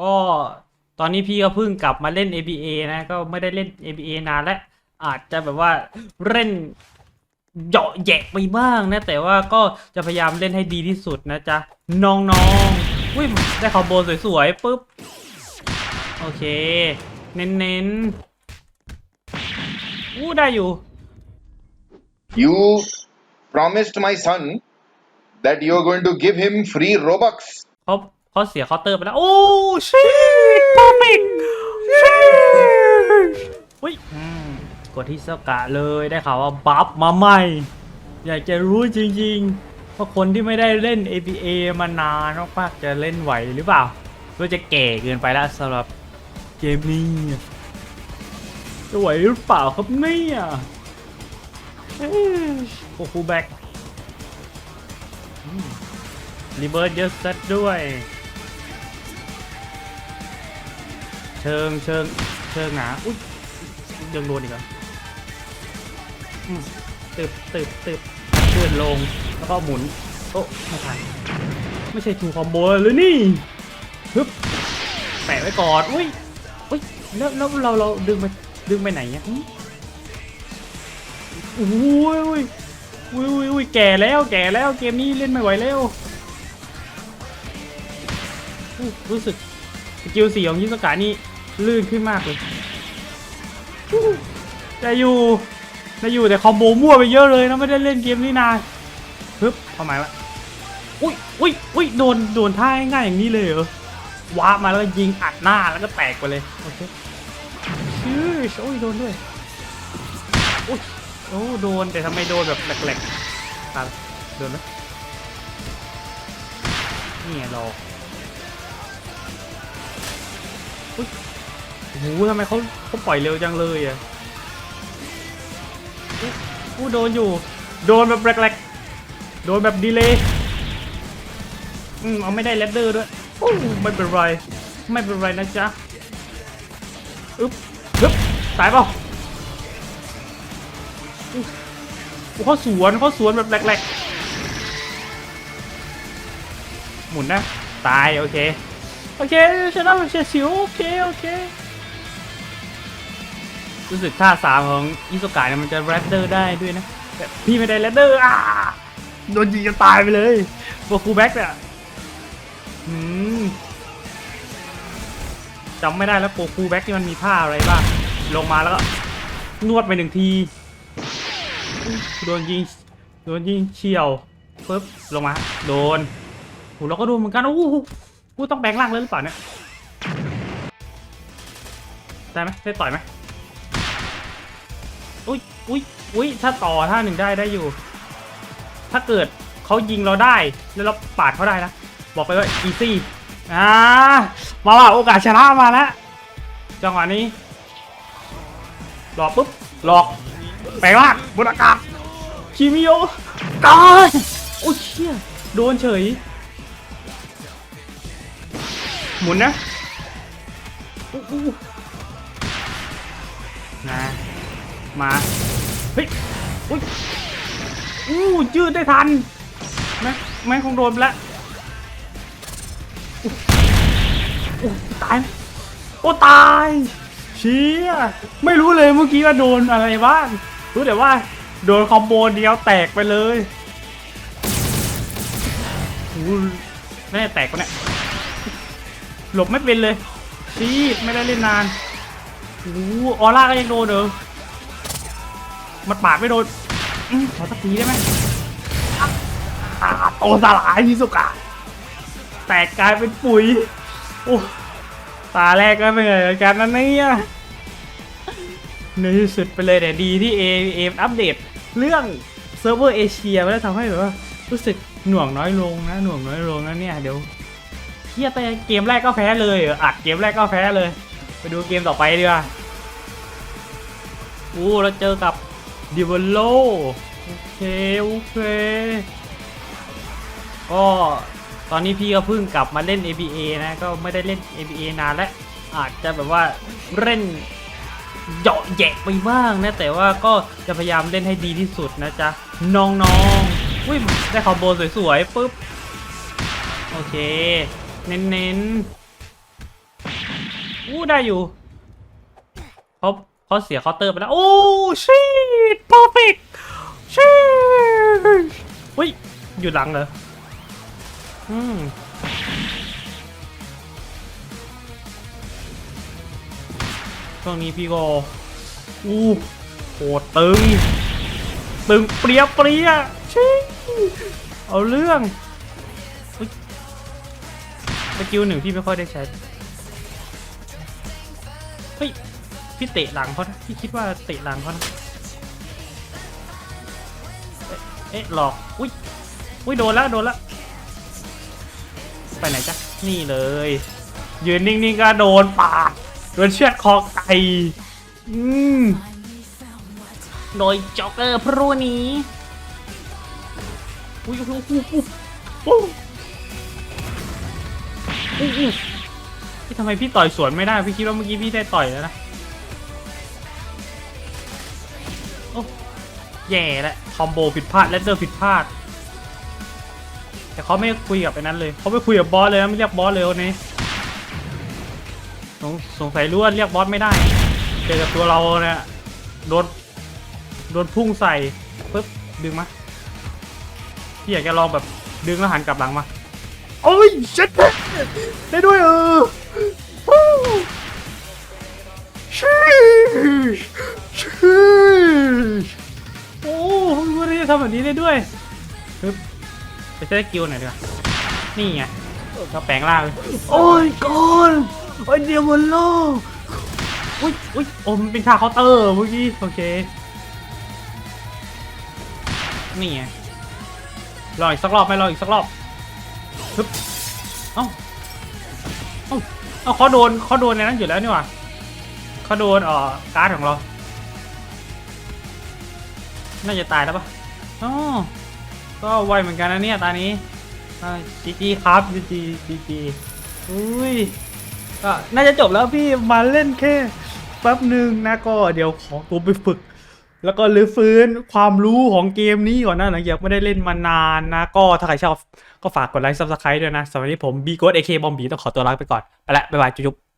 ก็ตอนนี้พี่ก็เพิ่งกลับมาเล่น ABA นะ ก็ไม่ได้เล่น ABA นานแล้ว อาจจะแบบว่าเล่นเหยาะแยะไปบ้างนะ แต่ว่าก็จะพยายามเล่นให้ดีที่สุดนะจ๊ะ น้องๆอุ้ยได้คอมโบสวยๆปุ๊บ โอเค เน้นๆอู้ได้อยู่ You promised my son that you're going to give him free Robux. เขา เขาเสียเคาน์เตอร์ไปแล้ว โอ้ชิพอมิกชิอุ้ยอืมกดที่สกะเลยได้ข่าวว่าบัฟมาใหม่ อยากจะรู้จริงๆว่าคนที่ไม่ได้เล่น APA มานานมากๆจะเล่นไหวหรือเปล่าหรือจะแก่เกินไปแล้วสำหรับเกมนี้จะไหวหรือเปล่าครับเนี่ยเอ้ยโอ้โหแบ็ครีเบิร์ดเยอะซัดด้วย เชิงเชิงเชิงหนาอุ้ยยังโดนอีกเหรออืมตึบตึบตึบเลื่อนลงแล้วก็หมุนโอ้ไม่ทันไม่ใช่ทูคอมโบเลยนี่ฮึบแปะไว้ก่อนอุ้ยอุ้ยแล้วแล้วเราเราดึงไปดึงไปไหนเนี่ยอุ้ยอุ้ยอุ้ยอุ้ยอุ้ยแก่แล้วแก่แล้วเกมนี้เล่นไม่ไหวแล้วรู้สึกสกิลสี่ของยิสกานี่ ลื่นขึ้นมากเลยอู้ได้อยู่ได้อยู่แต่คอมโบมั่วไปเยอะเลยนะไม่ได้เล่นเกมนี้นานฮึบเอาหมายวะอุ้ยอุ้ยอุ้ยโดนโดนท่าง่ายอย่างนี้เลยเหรอว้ามาแล้วยิงอัดหน้าแล้วก็แตกไปเลยโอเคชื่อโอ้ยโดนด้วยอุ้ยโอ้โดนแต่ทำไมโดนแบบแหลกๆครับโดนไหมนี่ไงรอ โอ้โหทำไมเขาเขาปล่อยเร็วจังเลยอะอู้อู้โดนอยู่ โดนแบบแรกๆโดนแบบดีเลยอืมเอาไม่ได้แรดเดอร์ด้วยโอ้ไม่เป็นไร ไม่เป็นไรนะจ๊ะอึ๊บฮึบตายเปล่าอู้เขาสวนเขาสวนแบบแรกๆ หมุนนะ ตาย โอเค โอเคชนะแบบเฉียดฉิวโอเค โอเค รู้สึกท่าสามของอิโซกะเนี่ยมันจะแรดเดอร์ได้ด้วยนะแต่พี่ไม่ได้แรดเดอร์อะโดนยิงจนตายไปเลยโบคูแบ็กเนี่ยอืมจำไม่ได้แล้วโปคูแบ็กที่มันมีท่าอะไรบ้างลงมาแล้วก็นวดไปหนึ่งที โดนยิง โดนยิงเฉียวปึ๊บลงมา โดนโหเราก็โดนเหมือนกันโอ้โหกูต้องแบงล่างเลยหรือเปล่าเนี่ย ได้ไหมได้ต่อยไหม อุ้ยอุ้ยอุ้ยถ้าต่อท่าหนึ่งได้ได้อยู่ ถ้าเกิดเขายิงเราได้แล้วเราปาดเขาได้นะบอกไปว่าอีซี่อ่ามาว่าโอกาสชนะมาแล้วจังหวะนี้หลอกปุ๊บหลอกแปลงร่าบนอากาศคิมิโอตายโอ้ยเชี่ยโดนเฉย หมุนนะนะ มาเฮ้ยอุ้ยอู้ยืดได้ทันแม่แม่คงโดนไปแล้วอู้อู้ตายโอ้ตายเชี่ยไม่รู้เลยเมื่อกี้ว่าโดนอะไรบ้างรู้แต่ว่าโดนคอมโบเดียวแตกไปเลยอู้แม่แตกปะเนี่ยหลบไม่เป็นเลยชีไม่ได้เล่นนานโอ้ออร่าก็ยังโดนเด้อ มันปาดไม่โดนอมขอสักทีได้ไหมอ่าโตสลายพิสุกะ แตกกลายเป็นปุ๋ย โอ้ตาแรกก็เหนื่อยเหมือนกันนเนี่ยในที่สุดไปเลยแต่ดีที่เอเออัปเดต เรื่องเซิร์ฟเวอร์เอเชียมันได้ทำให้แบบว่ารู้สึกหน่วงน้อยลงนะหน่วงน้อยลงนะเนี่ยเดี๋ยวเฮียแต่เกมแรกก็แพ้เลยออัดเกมแรกก็แพ้เลย ไปดูเกมต่อไปดีกว่าอู้เราเจอกับ ดิวโลโอเคโอเคก็ตอนนี้พี่ก็เพิ่งกลับมาเล่น ABA นะก็ไม่ได้เล่น ABA นานแล้วอาจจะแบบว่าเล่นเหยาะแยะไปบ้างนะ แต่ว่าก็จะพยายามเล่นให้ดีที่สุดนะจ๊ะ น้องๆอุ้ยได้คอมโบสวยๆปุ๊บ โอเค เน้นอู้ได้อยู่เขา เขาเสียเคาน์เตอร์ไปแล้ว โอ้ชีต perfect ชีตอุ้ย อยู่หลังเหรอ อืมช่วงนี้พี่ก็อู้โหดตึง ตึงเปรียเปรียชิเอาเรื่องสกิลหนึ่งพี่ไม่ค่อยได้ใช้ เฮ้ย พี่เตะหลังเขานะพี่คิดว่าเตะหลังเขานะเอ๊ะเอ๊ะหลอก อุ้ย อุ้ยโดนแล้วโดนแล้ว ไปไหนจ๊ะ นี่เลย ยืนนิ่งๆก็โดนปาดโดนเชือดคอไก่อืมโดยจ็อกเกอร์พรูนี้อุ้ยอุ้ยอุ้ยอุ้ยอุ้ยอุ้ยอุ้ยพี่ทำไมพี่ต่อยสวนไม่ได้ พี่คิดว่าเมื่อกี้พี่ได้ต่อยแล้วนะ แย่แล้วคอมโบผิดพลาดและเดอร์ผิดพลาด แต่เขาไม่คุยกับไอ้นั้นเลยเขาไม่คุยกับบอสเลยนะไม่เรียกบอสเลยวันนี้สงสงสัยรู้ว่าเรียกบอสไม่ได้เจอกับตัวเราเนี่ยโดนโดนพุ่งใส่ปึ๊บดึงมาพี่อยากจะลองแบบดึงแล้วหันกลับหลังมาโอ้ยเช็ดได้ด้วยเออวู้ชีชชีชโอ้วันนี้ ทำแบบนี้ได้ด้วยปึ๊บไปใช้สกิลหน่อยดีกว่านี่ไงก็แปลงร่างเลยโอ้ยก่อนโอ้ยเดียวมันโลอุ้ยอุ้ยโอ้มันเป็นชาเคาน์เตอร์เมื่อกี้โอเคนี่ไงรออีกสักรอบไหมรออีกสักรอบฮึบเอ้าเอ้าเอ้าเขาโดนเขาโดนในนั้นอยู่แล้วนี่หว่าเขาโดนเอ่อการ์ดของเรา น่าจะตายแล้วปะ อ๋อก็ไวเหมือนกันนะเนี่ยตานี้จีจีครับจีจีจีจีอุ้ยก็น่าจะจบแล้วพี่มาเล่นแค่แป๊บหนึ่งนะก็เดี๋ยวขอตัวไปฝึก แล้วก็รื้อฟื้นความรู้ของเกมนี้ก่อนนะหลังจากไม่ได้เล่นมานานนะ ก็ถ้าใครชอบก็ฝากกดไลค์ซับสไครต์ด้วยนะสำหรับนี้ผมบีโกดเอเคบอมบีต้องขอตัวลาไปก่อนไปละบ๊ายบายจุ๊บ